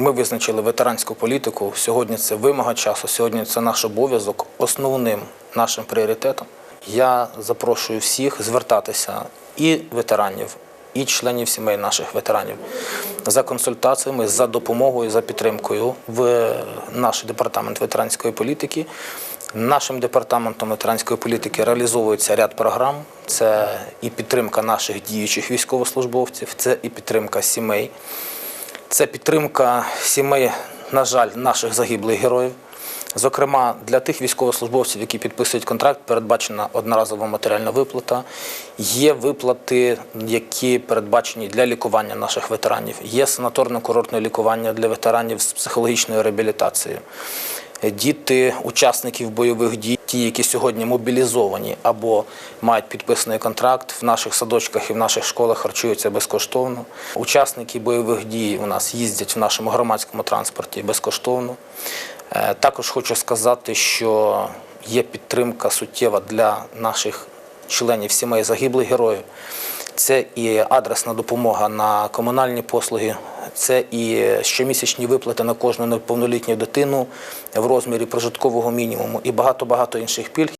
Ми визначили ветеранську політику. Сьогодні це вимога часу, сьогодні це наш обов'язок. Основним нашим пріоритетом я запрошую всіх звертатися і ветеранів, і членів сімей наших ветеранів за консультаціями, за допомогою, за підтримкою в наш департамент ветеранської політики. Нашим департаментом ветеранської політики реалізовується ряд програм. Це і підтримка наших діючих військовослужбовців, це і підтримка сімей. Це підтримка сімей, на жаль, наших загиблих героїв. Зокрема, для тих військовослужбовців, які підписують контракт, передбачена одноразова матеріальна виплата. Є виплати, які передбачені для лікування наших ветеранів. Є санаторно-курортне лікування для ветеранів з психологічною реабілітацією. Діти учасників бойових дій, ті, які сьогодні мобілізовані або мають підписаний контракт, в наших садочках і в наших школах харчуються безкоштовно. Учасники бойових дій у нас їздять в нашому громадському транспорті безкоштовно. Е, Також хочу сказати, що є підтримка суттєва для наших членів сімей загиблих героїв. Це і адресна допомога на комунальні послуги, це і щомісячні виплати на кожну неповнолітню дитину в розмірі прожиткового мінімуму і багато-багато інших пільг.